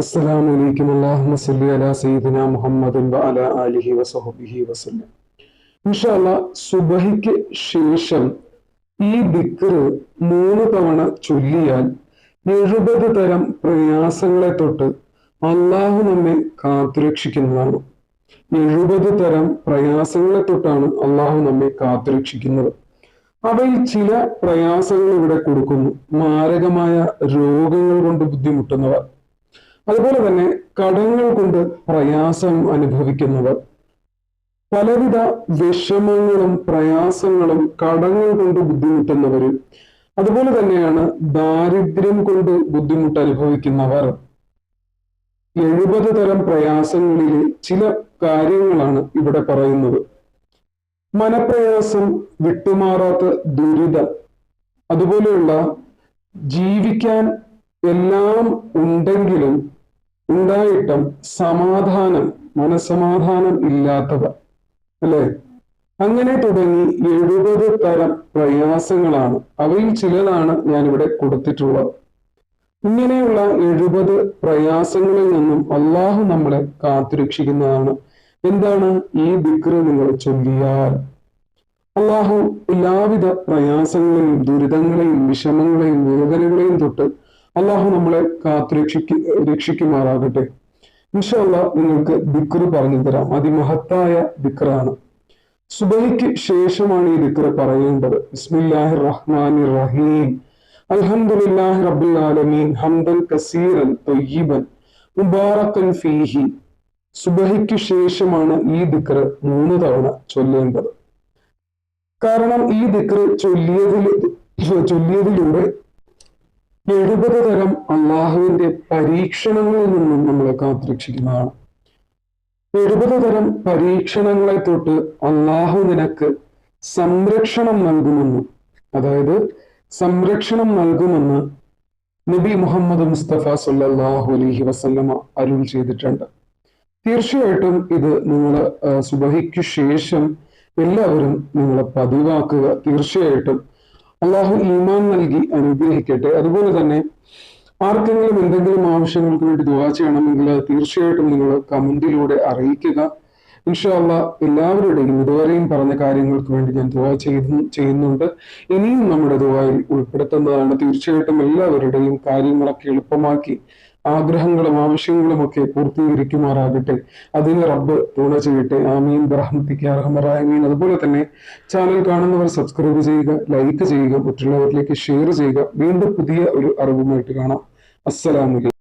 അസ്സലാമു അലൈക്കും. അല്ലാഹുമ്മ സല്ലി അലാ സയ്യിദിന മുഹമ്മദിൻ വഅലാ ആലിഹി വസഹബിഹി വസല്ലം. ഇൻഷാല്ലാ സുബഹിക്ക് ശേഷം ഈ ദിക്ർ മൂന്ന് തവണ ചൊല്ലിയാൽ എഴുപത് തരം പ്രയാസങ്ങളെ തൊട്ട് അള്ളാഹു നമ്മെ കാത്തുരക്ഷിക്കുന്നതാണ്. എഴുപത് തരം പ്രയാസങ്ങളെ തൊട്ടാണ് അള്ളാഹു നമ്മെ കാത്തുരക്ഷിക്കുന്നത്. അവയിൽ ചില പ്രയാസങ്ങൾ ഇവിടെ കൊടുക്കുന്നു. മാരകമായ രോഗങ്ങൾ കൊണ്ട് ബുദ്ധിമുട്ടുന്നവർ. അതുപോലെ തന്നെ കടങ്ങൾ കൊണ്ട് പ്രയാസം അനുഭവിക്കുന്നവർ. പലവിധ വിഷമങ്ങളും പ്രയാസങ്ങളും കടങ്ങൾ കൊണ്ട് ബുദ്ധിമുട്ടുന്നവർ അതുപോലെ തന്നെയാണ് ദാരിദ്ര്യം കൊണ്ട് ബുദ്ധിമുട്ട് അനുഭവിക്കുന്നവർ. എഴുപത് തരം പ്രയാസങ്ങളിലെ ചില കാര്യങ്ങളാണ് ഇവിടെ പറയുന്നത്. മനപ്രയാസം വിട്ടുമാറാത്ത ദുരിതം അതുപോലെയുള്ള ജീവിക്കാൻ എല്ലാം ഉണ്ടെങ്കിലും ഉണ്ടായിട്ടും സമാധാനം മനസമാധാനം ഇല്ലാത്തവ. അല്ലെ? അങ്ങനെ തുടങ്ങി എഴുപത് തരം പ്രയാസങ്ങളാണ്. അവയിൽ ചിലതാണ് ഞാനിവിടെ കൊടുത്തിട്ടുള്ളത്. ഇങ്ങനെയുള്ള എഴുപത് പ്രയാസങ്ങളിൽ നിന്നും അള്ളാഹു നമ്മളെ കാത്തുരക്ഷിക്കുന്നതാണ്. എന്താണ്? ഈ ദിക്ര നിങ്ങൾ ചൊല്ലിയാൽ. അള്ളാഹു എല്ലാവിധ പ്രയാസങ്ങളെയും ദുരിതങ്ങളെയും വിഷമങ്ങളെയും വേദനകളെയും തൊട്ട് അള്ളാഹു നമ്മളെ കാത്തുരക്ഷിക്ക് രക്ഷിക്കുമാറാകട്ടെ. ഇൻഷല്ല നിങ്ങൾക്ക് ദിക്റ് പറഞ്ഞു തരാം. അതിമഹത്തായ ദിക്റാണ്. സുബൈക്ക് ശേഷമാണ് ഈ ദിക്റ് പറയേണ്ടത്. ബിസ്മില്ലാഹിർ റഹ്മാനിർ റഹീം അൽഹംദുലില്ലാഹി റബ്ബിൽ ആലമീൻ. ഹംദൻ കസീറൻ തൊയ്യിബൻ. മുബാറക്കൻ ഫീഹി. സുബഹിക്ക് ശേഷമാണ് ഈ ദിക്ർ മൂന്ന് തവണ ചൊല്ലേണ്ടത്. കാരണം ഈ ദിക്റ് ചൊല്ലിയതിൽ ചൊല്ലിയതിലൂടെ എഴുപത് തരം അള്ളാഹുവിന്റെ പരീക്ഷണങ്ങളിൽ നിന്നും നമ്മളെ കാത്തുരക്ഷിക്കുന്നതാണ്. എഴുപത് തരം പരീക്ഷണങ്ങളെ തൊട്ട് അള്ളാഹു നിനക്ക് സംരക്ഷണം നൽകുമെന്ന് അതായത് സംരക്ഷണം നൽകുമെന്ന് നബി മുഹമ്മദ് മുസ്തഫ സല്ലാഹു അലഹി വസല്ലമ അരുൾ ചെയ്തിട്ടുണ്ട്. തീർച്ചയായിട്ടും ഇത് നിങ്ങൾ സുബഹിക്ക് ശേഷം എല്ലാവരും നിങ്ങളെ പതിവാക്കുക. തീർച്ചയായിട്ടും അള്ളാഹു ഈമാൻ നൽകി അനുഗ്രഹിക്കട്ടെ. അതുപോലെ തന്നെ ആർക്കെങ്കിലും എന്തെങ്കിലും ആവശ്യങ്ങൾക്ക് വേണ്ടി ദുവാ ചെയ്യണമെങ്കിൽ തീർച്ചയായിട്ടും നിങ്ങൾ കമന്റിലൂടെ അറിയിക്കുക. ഇൻഷാല്ല എല്ലാവരുടെയും ഇതുവരെയും പറഞ്ഞ കാര്യങ്ങൾക്ക് വേണ്ടി ഞാൻ ദുവാ ചെയ്തു ചെയ്യുന്നുണ്ട്. ഇനിയും നമ്മുടെ ദുവായിൽ ഉൾപ്പെടുത്തുന്നതാണ് തീർച്ചയായിട്ടും എല്ലാവരുടെയും കാര്യങ്ങളൊക്കെ എളുപ്പമാക്കി ആഗ്രഹങ്ങളും ആവശ്യങ്ങളും ഒക്കെ പൂർത്തീകരിക്കുമാറാകട്ടെ. അതിന് റബ്ബ് തുണ ചെയ്യട്ടെ. ആമീൻ. ബ്രഹ്മത്തിക്ക് അർഹമറായമീൻ അതുപോലെ തന്നെ ചാനൽ കാണുന്നവർ സബ്സ്ക്രൈബ് ചെയ്യുക ലൈക്ക് ചെയ്യുക മറ്റുള്ളവരിലേക്ക് ഷെയർ ചെയ്യുക. വീണ്ടും പുതിയ ഒരു അറിവുമായിട്ട് കാണാം. അസ്സലാമു